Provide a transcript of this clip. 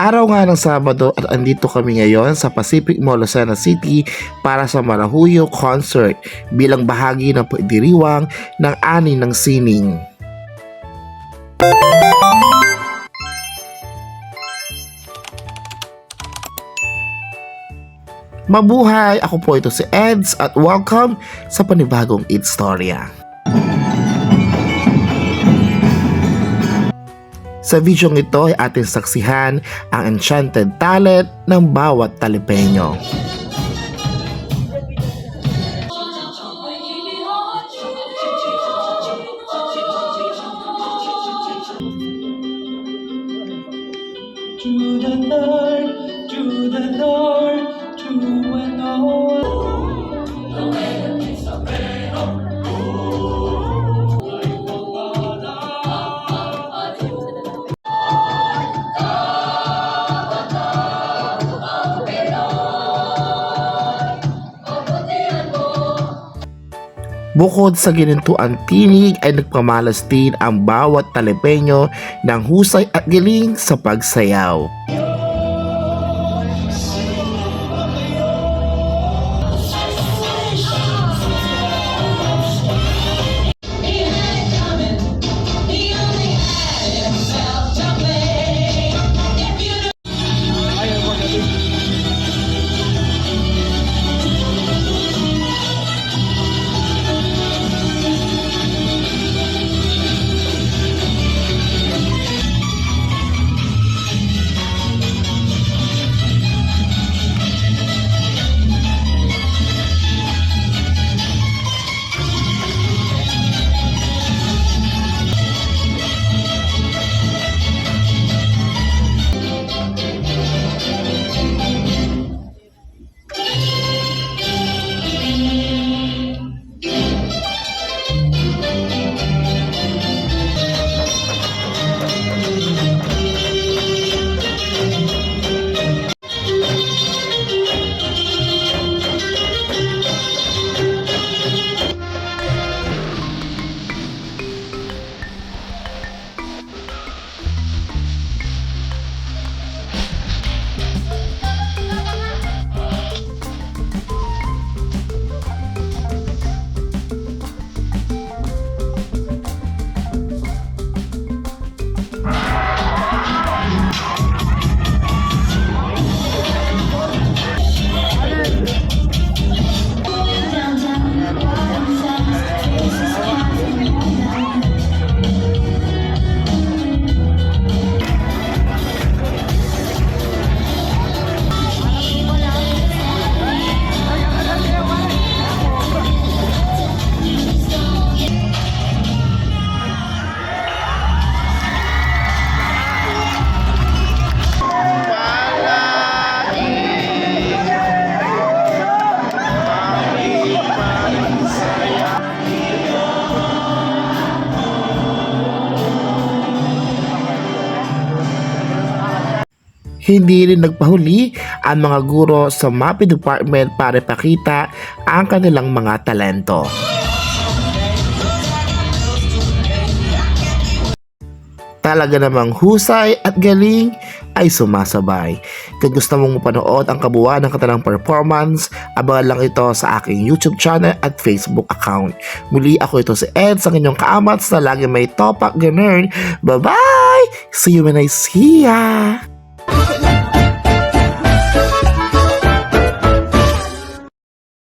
Araw nga ng Sabado at andito kami ngayon sa Pacific Mall Lucena City para sa Marahuyo Concert bilang bahagi ng pagdiriwang ng ani ng sining. Mabuhay! Ako po ito si Eds at welcome sa panibagong It's Storya. Sa video ito ay ating saksihan ang enchanted talent ng bawat talipenyo. To the Lord, to the Lord, Bukod sa ginintuang tinig ay nagpamalas din ang bawat talipenyo ng husay at galing sa pagsayaw. Hindi rin nagpahuli ang mga guro sa MAPI department para ipakita ang kanilang mga talento. Talaga namang husay at galing ay sumasabay. Kung gusto mong mapanood ang kabuuan ng kanilang performance, abangan lang ito sa aking YouTube channel at Facebook account. Muli ako ito si Ed sa inyong kaamats na lagi may topak ganern. Bye-bye! See you when I see ya!